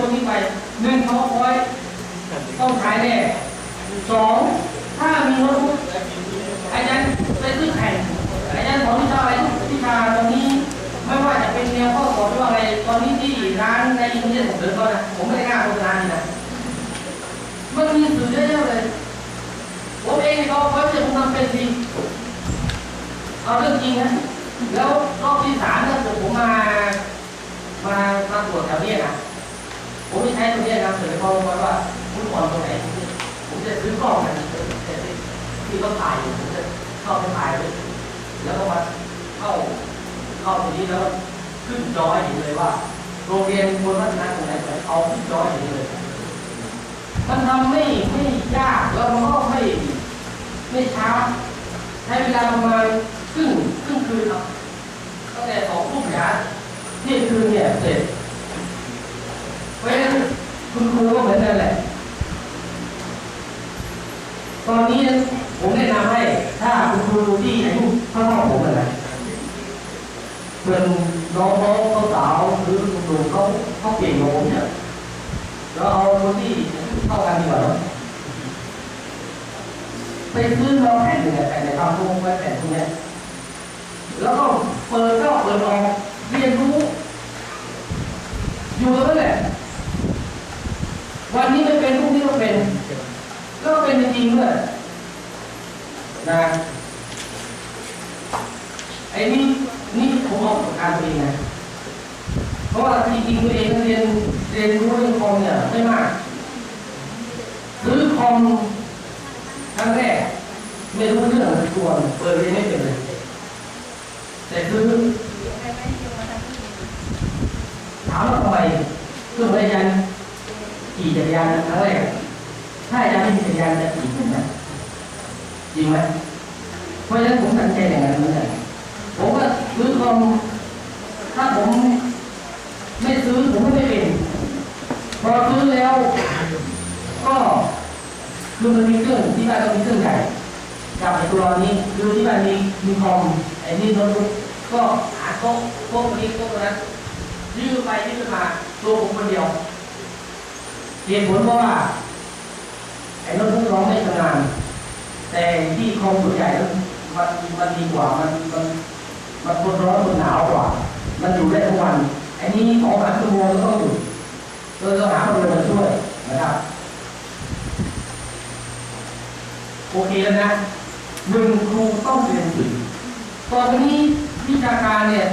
ตรงนี้ไปหนึ่งเขาคอยต้องขายแน่สองถ้ามีโน้ตบุ๊กอาจารย์ไปซื้อแข่งอาจารย์สอนวิชาอะไรทุกวิชาตรงนี้ไม่ว่าจะเป็นแนวข้อสอบหรือว่าอะไรตอนนี้ที่ร้านในอินเทอร์เน็ตผมเดินก็นะผมไม่ได้กล้าโฆษณานี่นะมันมีสื่อเยอะแยะเลยผมเองเขาเขาจะผมทำเป็นสิงเอาเรื่องจริงนะแล้วรอบที่สามถ้าเกิดผมมามามาตรวจแถวเนี้ยนะ ผมไม่ใช้ตัวเนี้ยครับเสร็จเขาบอกว่าคุณอ่อนตรงไหน ผมจะซื้อกล้องนะที่เขาถ่ายอยู่ผมจะเข้าไปถ่ายเลยแล้วก็มาเข้าเข้าตรงนี้แล้วขึ้นจอให้เห็นเลยว่า โรงเรียนบนวัฒนาตรงไหนเอาขึ้นจอให้เห็นเลย มันทำไม่ไม่ยากแล้วมันก็ไม่ไม่ช้าใช้เวลาประมาณครึ่งครึ่งคืนครับตั้งแต่สองทุ่มยาเที่ยงคืนเนี่ยเสร็จ รูก็เหมือนกันแหละ ตอนนี้ผมแนะนำให้ ถ้าคุณครูที่อายุเท่าๆผมนะเป็นน้องๆเขาสาวหรือคุณครูเขาเขาเก่งกว่าผมเนี่ยเราเอาคนที่เท่ากันดีกว่าเนอะไปซื้อเราแผ่นหนึ่งอะแผ่นในความรู้ไว้แผ่นตรงนี้แล้วก็เปิดก็เปิดออกเรียนรู้อยู่ตรงนั้น วันนี้ไม่เป็นพรุ่งนี้ก็เป็นก็เป็นจริงๆด้วยนะไอ้นี่นี่ผมเอาประการตัวเองนะเพราะว่าจริงๆตัวเองเรียนเรียนรู้เรื่องคอมเนี่ยไม่มากซื้อคอมครั้งแรกไม่รู้เรื่องเลยตัวเปิดเรียนไม่เป็นเลยแต่ซื้อถามว่าทำไมเครื่องอาจารย์ ขี่จักรยานครั้งแรกถ้าอาจารย์ไม่มีจักรยานจะขี่ขึ้นไหมจริงไหมเพราะฉะนั้นผมตัดใจอย่างนั้นเหมือนกันผมก็ซื้อคอมถ้าผมไม่ซื้อผมไม่เป็นพอซื้อแล้ว ก็คือมันมีเครื่องที่บ้านก็มีเครื่องใหญ่กับไอ้ตัวนี้คือที่บ้านมีมีคอมไอ้นี่โน้ตบุ๊กก็หาโต๊ะโต๊ะนี้โต๊ะนั้นยื้อไปยื้อมาตัวผมคนเดียว เหตุผลเพราะว่าไอ้รถทุกร้องไม่ทำงาน แต่ที่คอมส่วนใหญ่มันมันดีกว่ามันมันมันทนร้อนทนหนาวกว่า มันอยู่ได้ทุกวันไอ้นี้สองสามชั่วก็ต้องหยุดเราต้องหาคนมาช่วยนะครับโอเคแล้วนะหนึ่งครูต้องเรียนสื่อตอนนี้วิชาการเนี่ย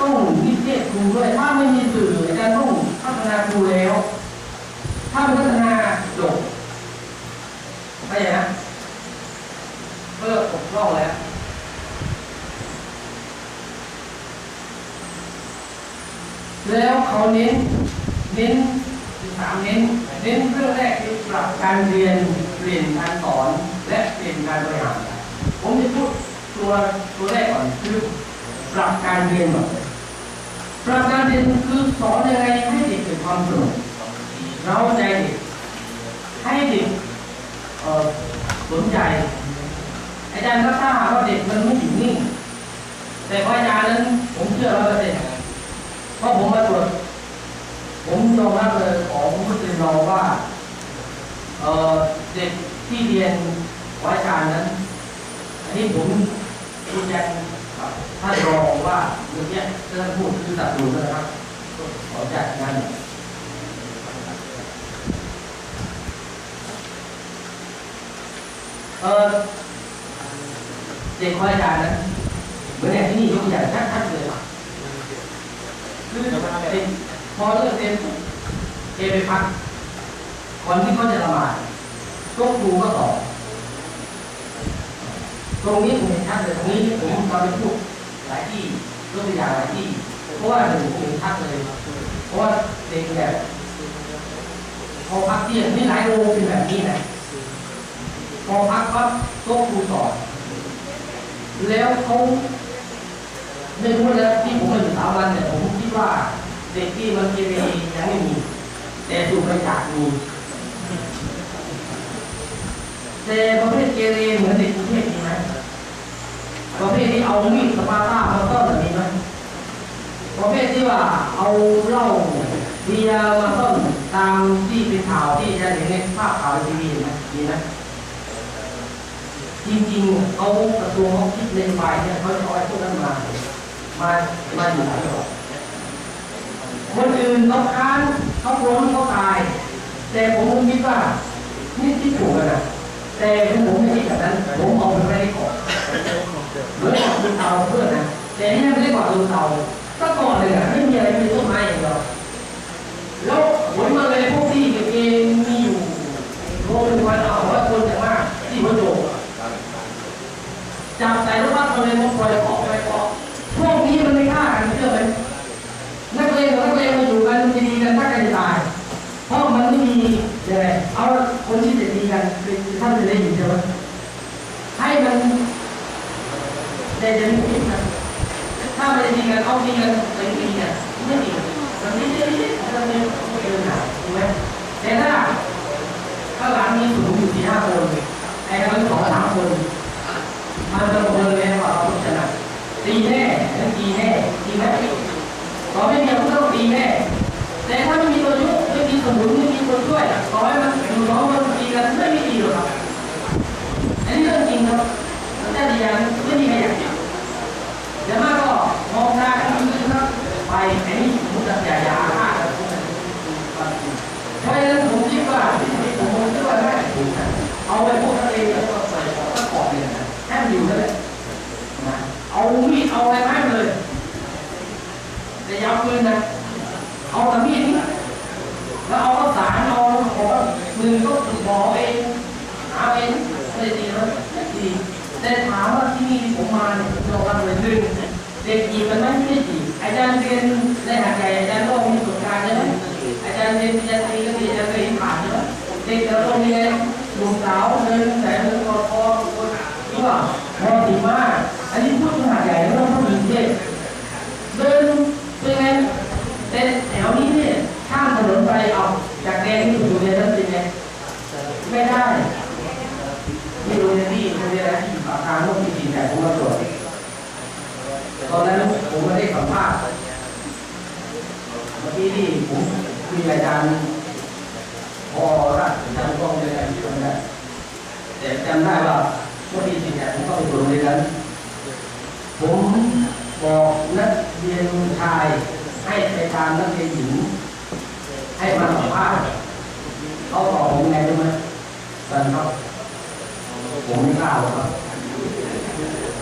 ต้องนิเทศครูด้วยถ้าไม่มีสื่ออาจารย์ต้องพัฒนาครูแล้ว ถ้าพัฒนาจบเข้าใจนะเพื่อปกป้องแล้วแล้วเขาเน้น เน้นสามเน้น เน้นเรื่องแรกคือปรับการเรียนเปลี่ยนการสอน และเปลี่ยนการบริหารผมจะพูดตัวตัวแรกก่อนคือปรับการเรียนก่อนปรับการเรียนคือสอนยังไงให้เด็กเกิดความสนุก เราใจเด็กให้เด็กสนใจ อาจารย์ก็ทราบว่าเด็กมันไม่อยู่นิ่ง แต่พออาจารย์นั้นผมเชื่อร้อยเปอร์เซ็นต์เพราะผมมาตรวจผมยอมรับเลยของผู้เรียนเราว่าเด็กที่เรียนวิชานั้น อันนี้ผมยืนยันกับท่านรองว่าเมื่อกี้ท่านพูดคือตัดดูนะครับขอจัดงาน เออเด็กวิชานั้นเหมือนอย่างที่นี่ยกตัวอย่างชัดๆเลยคือเด็กพอเลิกเรียนปุ๊บเอไปพักก่อนที่เขาจะละหมาดก็ครูก็สอนตรงนี้ผมเห็นชัดเลยตรงนี้ผมมาไปพูดหลายที่ยกตัวอย่างหลายที่เพราะว่าหนึ่งผมเห็นชัดเลยเพราะว่าเด็กแบบพอพักเที่ยงนี่หลายโรงเป็นแบบนี้นะ พอพักปั๊บโต๊ะครูสอนแล้วเขาไม่รู้นะที่ผมมาอยู่สามวันเนี่ยผมคิดว่าเด็กที่มันเกเรยังไม่มี แต่สูบไปจากมีแต่ประเภทเกเรเหมือนเด็กกรุงเทพมีไหมประเภทที่เอามีดสปาต้ามาต้อนแบบนี้ไหมประเภทที่ว่าเอาเหล้ามียามาต้นตามที่เป็นข่าวที่จะเห็นในภาพข่าวทีวีนะมีนะ จริงๆเขากระทรวงเขาคิดในฝ่ายเนี่ยเขาจะเอาไอ้พวกนั้นมา มามาอยู่ที่เราคนอื่นเขาค้านเขาล้มเขาตาย แต่ผมคิดว่านี่ที่ถูกนะแต่ผมไม่คิดแบบนั้นผมเอาไปไว้ในกรอบเหมือนกับดูเตาเพื่อนนะแต่นี่ไม่ได้กว่าดูเตาก็ก่อนเลยอะไม่มีอะไรมีต้นไม้อย่างเดียวแล้วผลมาเลยพวกที่เองมีอยู่โรงพยาบาลเอาว่าคนอย่างมากที่หัวโจก จับใส่รถบัสมาเลยมาปล่อยเกาะปล่อยเกาะพวกนี้มันไม่ฆ่ากันเชื่อไหมนักเลงกับนักเลงมาอยู่กันดีๆกันถ้ากันจะตาย เพราะมันไม่มียังไงเอาคนที่จะดีกันเป็นท่านจะได้ยินใช่ไหมให้มันแต่จะไม่คิดนะถ้าไม่ดีกันเอาดีกันเป็นดีเนี่ยไม่ดีมันไม่ได้มันไม่ไม่เดินหนาถูกไหมแต่ถ้าถ้าหลังมีสูงอยู่สี่ห้าคนไอ้คนสองสามคน มันจะเดินเลยว่าเราชนะตีแน่แล้วตีแน่ตีไหมต่อไม่มีเราต้องตีแน่ แต่ถ้าไม่มีตัวยุไม่มีสมุนไม่มีตัวช่วยขอให้มันอยู่สองคนดีกันไม่มีดีหรอกครับอันนี้เรื่องจริงครับแต่ดีอย่างไม่มีใครอยากเห็นเดี๋ยวมากก็มองหน้ากันยืนครับไปไอ้นี่มุดอย่าอย่าฆ่ากันเพราะฉะนั้นผมคิดว่าผมคิดว่าได้ถูกนะเอาไปพวกทะเลแล้วก็ใส่ของตะกอบเลยนะแค่อยู่นั่นแหละนะเอามีดเอาอะไรให้มันเลยแต่อยาวปืนนะ เอาแต่มีดนี่แล้วเอาข้าวสารเอาของมือก็หมอเองหาเองไม่ดีแล้วไม่ดีแต่ถามว่าที่นี่ผมมาเนี่ยผมยอมรับเลยหนึ่งเด็กจีบกันไหมไม่ได้จีบอาจารย์เรียนในหาดใหญ่อาจารย์โลกมีประสบการณ์ใช่ไหมอาจารย์เรียนปริญญาตรีก็ดีอาจารย์เคยเห็นผ่านใช่ไหมเด็กแต่ละคนนี่ไงหนุ่มสาวเดินแต่เดินคอคอคนนี่ว่ามอสีมากอันนี้พูดถึงหาดใหญ่ไม่ต้องพูดถึงกรุงเทพเดินเป็นไง แต่แถวนี้เนี่ยข้ามถนนไปเอาจากแดงที่อยู่เรียนนั้นเป็นไงไม่ได้ที่โรงเรียนที่โรงเรียนอะไรที่ปากทางโลกที่สี่แต่ผมมาตรวจตอนนั้นผม ไม่ได้สัมภาษณ์เมื่อกี้ที่ผมคุยกับอาจารย์พอรัฐอาจารย์กองเรียนอะไรที่ตรงนั้นแต่จำได้ว่าเมื่อปีสี่แต่ผมก็ไปตรวจโรงเรียนนั้นผมบอกนักเรียนชายให้ไปตามนักเรียนหญิงให้มาสัมภาษณ์เขาตอบผมไงรู้ไหมตอนครับผมไม่กล้าหรอกครับ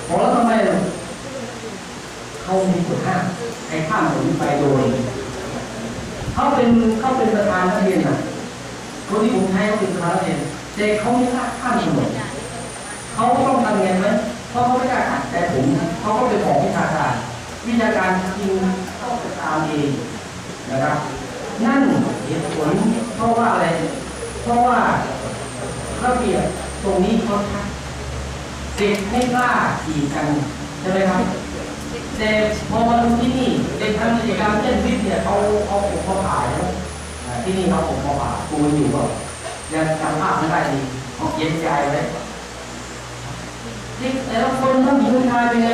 ผมแล้วทำไม เขามีกฎห้ามให้ข้ามถนนไปโดยเขาเป็นเขาเป็นประธานนักเรียนนะคนที่ผมใช้เขาเป็นประธานนักเรียนแต่เขาไม่กล้าข้ามถนนเขาต้องทำยังไงไหมเพราะเขาไม่กล้าขัดแต่ผมเขาก็เป็นของวิชาการวิชาการจริงต้องไปตามเองนะครับ นั่นเหตุผลเพราะว่าอะไร เพราะว่าระเบียบตรงนี้เขาชัดเด็กไม่กล้าขี่กันใช่ไหมครับ แต่พอมาดูที่นี่เด็กทำกิจกรรมเช่นวิทย์เนี่ยเขาเอาผมเขาผ่าแล้วอ่าที่นี่เขาผมเขาผ่าปูอยู่ก็ยังจำภาพไม่ได้ดีเขาเย็นใจเลยแต่ละคนทั้งหญิงชายเป็นไง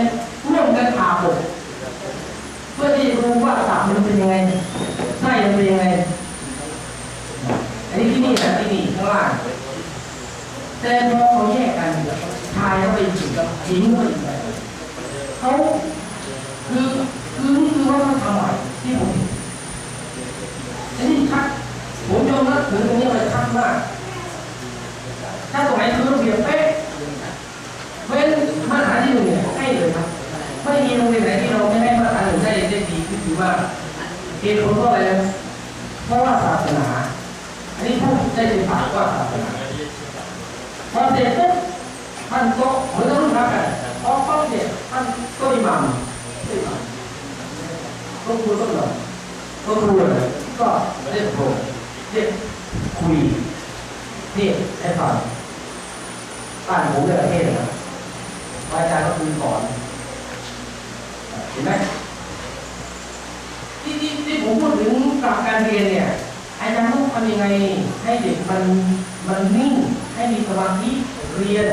ร่วมกันผ่าผมเพื่อที่จะรู้ว่าตับมันเป็นยังไงไส้มันเป็นยังไงอันนี้ที่นี่นะที่นี่ข้างล่างแต่พอเขาแยกกันชายเขาไปอยู่กับหญิงเขา คือคือนี่คือว่าเขาทำใหม่ที่ผมอันนี้ชัดผมยอมรับถึงตรงนี้เลยชัดมากถ้าตรงไหนคือระเบียบเป๊ะเว้นมาตรฐานที่หนึ่งเนี่ยให้เลยครับ ไม่มีโรงเรียนไหนที่เราไม่ได้มาตรฐานหนึ่งได้ได้ดีก็คือว่าเหตุผลเพราะอะไรเพราะว่าศาสนา อันนี้พูดได้เป็นปากว่าศาสนาพอเสร็จปุ๊บท่านก็เหมือนกับรุ่นรักกันพอเข้าเสร็จท่านก็อิหมัมก็อิหมัม ก็ครูก็หล่อก็ครูเลยก็เรียกโปรเรียกคุยนี่ไอ้ฝั่งบ้านผมในประเทศนะอาจารย์ก็คุยก่อนเห็นไหมที่ที่ที่ผมพูดถึงกับการเรียนเนี่ยอาจารย์ต้องทำยังไงให้เด็กมันมันนิ่งให้มีสมาธิเรียน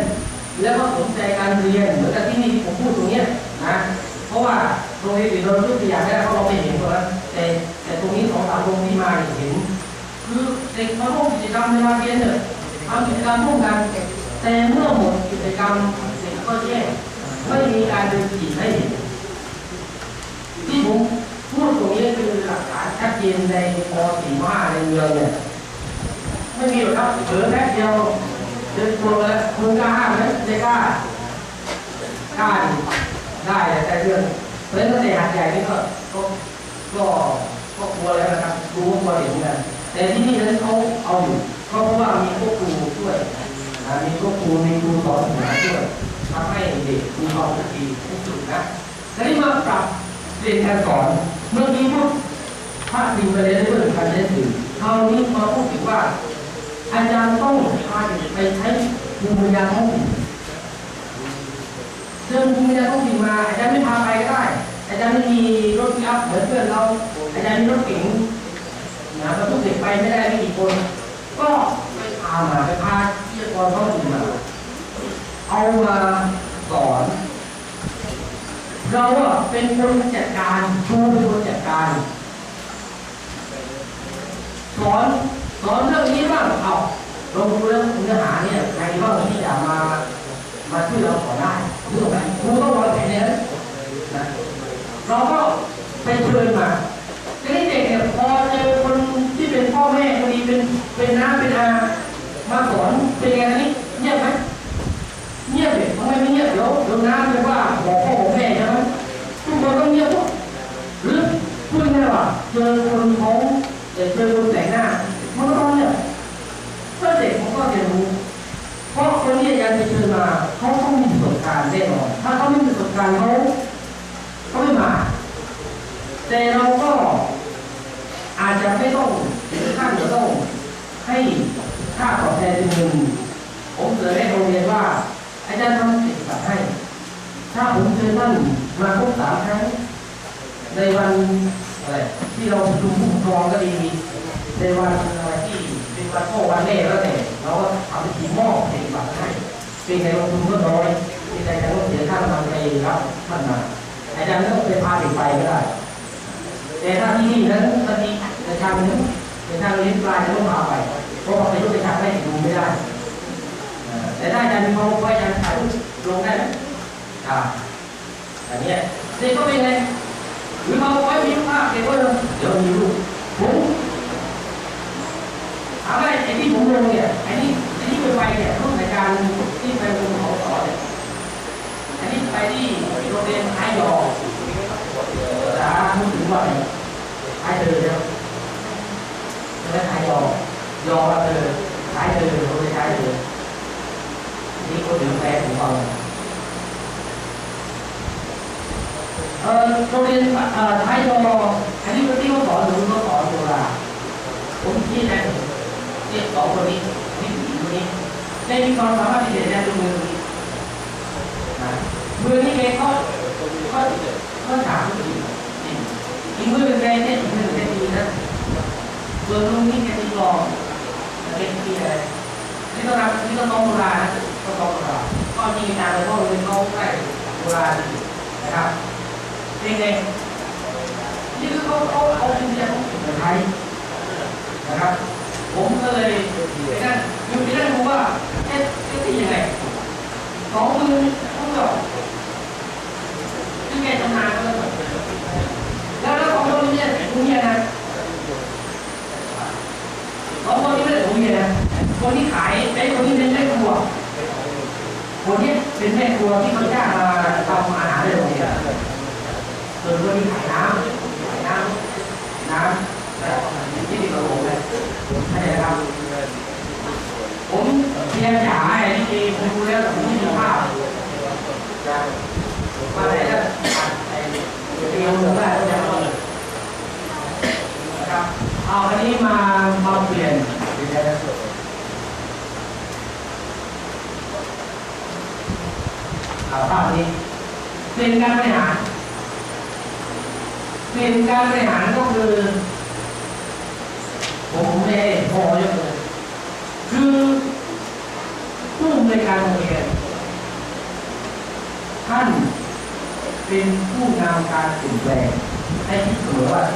แล้วก็สนใจการเรียนเหมือนกับที่นี่ที่ผมพูดตรงเนี้ยนะเพราะว่า โรงเรียนอื่นเรายกตัวอย่างได้เพราะเราไปเห็นตรงนั้นแต่แต่ตรงนี้สองสามโรงที่มาเนี่ยเห็นคือเด็กมาร่วมกิจกรรมในวันเรียนเนี่ยทำกิจกรรมร่วมกันแต่เมื่อหมดกิจกรรมเด็กก็แยกไม่มีการดินขี่ให้เห็นที่ผมพูดตรงนี้คือหลักฐานชัดเจนในป .45 ในเมืองเนี่ยไม่มีหรอกครับเผลอแป๊บเดียวเดินตัวแล้วคุณกล้าห้าไหมไม่กล้ากล้าดิได้แต่เรื่อง ราะฉะนั้นตั้งแต่หัดใหญ่นี่ก็ก็ก็ก็กลัวแล้วนะครับรู้ว่ากลัวเห็นกันแต่ที่นี่นั้นเขาเอาอยู่ก็เพราะว่ามีพวกครูช่วยนะมีพวกครูมีครูสอนภาษาช่วยทำให้เด็กมีความสติที่สุดนะแล้วนี่มาปรับเรียนการสอนเมื่อกี้พูดพาดพิงไปเลยเรื่องการเรียนสื่อคราวนี้มาพูดถึงว่า อาจารย์ต้องพาเด็กไปใช้ภูมิปัญญาท้องถิ่นเชิญภูมิปัญญาท้องถิ่นมาอาจารย์ไม่พาไปก็ได้าจารย์มีรถปิกอัพเหมือนเพื่อนเรา อาจารย์มีรถเก๋งนะบรรทุกเด็กไปไม่ได้ไม่กี่คน ก็ไปพามาไปพาเที่กรท้องถิ่นมาเอามาสอน เราอะเป็นคนจัดการครูเป็นคนจัดการสอนสอนเรื่องนี้บ้างเอาลองดูเรื่องเนื้อหาเนี่ยใครบ้างที่จะมา มาช่วยเราสอนได้รู้ไหมครูต้องวางแผ เราก็ไปเชิญมาทีนี้เด็กเนี่ยพอเจอคนที่เป็นพ่อแม่คนนี้เป็นเป็นน้าเป็นอามาสอนเป็นยังไงนี่เงียบไหมเงียบเลยทำไมไม่เงียบเดี๋ยวเดี๋ยวน้าจะว่าบอกพ่อบอกแม่ใช่ไหมทุกคนต้องเงียบหมดหรือพูดง่ายว่าเจอคนท้องเจอคนแต่งหน้ามันก็ต้องเงียบเพื่อเด็กผมก็เรียนรู้เพราะคนที่อาจารย์ไปเชิญมาเขาต้องมีประสบการณ์แน่นอนถ้าเขาไม่มีประสบการณ์เขา แต่เราก็อาจจะไม่ต้องถึงขั้นจะต้องให้ค่าตอบแทนเป็นเงินผมเคยให้โรงเรียนว่าอาจารย์ทำกิจกรรมให้ ถ้าผมเชิญท่านมาครบสามครั้งในวันอะไรที่เราประชุมผู้ปกครองก็ดีในวันอะไรที่เป็นวันพ่อวันแม่แล้วแต่เราก็ทำพิธีมอบกิจกรรมให้เป็นไงลงทุนก็น้อยเป็นไงจะต้องเสียค่าน้ำมันไปรับท่านมาอาจารย์ก็ต้องไปพาเด็กไปก็ได้ แต่ถ้าที่นี่นั้นบางทีในทางนึงในทางเลี้ยงปลายจะต้องพาไป เพราะว่าไปรูปไปทางไม่ดูไม่ได้ แต่ถ้าอาจารย์มีความรู้อาจารย์ถ่ายรูปลงได้ไหมอ่าอันนี้ยเด็กก็เป็นไงหรือมาไว้มีภาพเด็กก็เลยเดี๋ยวมีรูปผมถามว่าไอ้ที่ผมลงเนี่ยไอ้นี่ไอ้นี่ไปไปเนี่ยรูปในการที่ไปลงของสอนเนี่ยอันนี้ไปที่โรงเรียนไอยอ พูดถึงว่าเนี่ยท้ายเธอเนี่ยไม่ท้ายยอยอเธอท้ายเธอเขาไม่ท้ายเธอนี่คนถึงแฟนของเราเออโรงเรียนเอ่อท้ายยออันนี้คนที่เขาสอนหรือเขาสอนโบราณผมที่นั่นเนี่ยสองคนนี้นี่คนนี้ได้มีความสามารถที่จะเรียนรู้มือนี้มือนี้เองเขาเขาเขาถามผู้หญิง อีกมือเป็นแกเนี่ยอีกมือเป็นดีนะส่วนลุงนี่แกตีกลองเป็นที่อะไรนี่ต้องรับนี่ต้องต้องโบราณนะต้องต้องโบราณก็จริงจังเลยเพราะเป็นเขาใกล้โบราณนะครับเป็นไงนี่คือเขาเขาเขาเป็นเรื่องของไทยนะครับ ผมก็เลยไปนั่งอยู่ที่นั่นดูว่าเอ๊ะเอ๊ะที่ยังไงสองมือเขาแบบที่แกทำงาน คนนี้เนี่ยผมเนี่ยนะเของคนนี้ไม่ได้ผมเนี่ยนะคนที่ขายไอ้คนนี้เป็นแม่ครัวคนเนี้ยเป็นแม่ครัวที่เขาจ้างมาทำอาหารในโรงเรียนส่วนคนที่ขายน้ำขายน้ำน้ำที่ติดกระโหลกเลยเข้าใจครับผมเพียงจะหาไอ้นี่เองผมดูแล้วผมไม่มีภาพมาไหนแล้วไอ้เดียวหรือว่าจะ เอาอันนี้มามาเปลี่ยนเดี๋ยวนะเอาภาพนี้เป็นการบริหารเป็นการบริหารก็คือผมไม่พอยกเลยคือผู้อำนการโรงเรียนท่านเป็นผู้นำการเปลี่ยนแปลงให้คิดเสมอว่า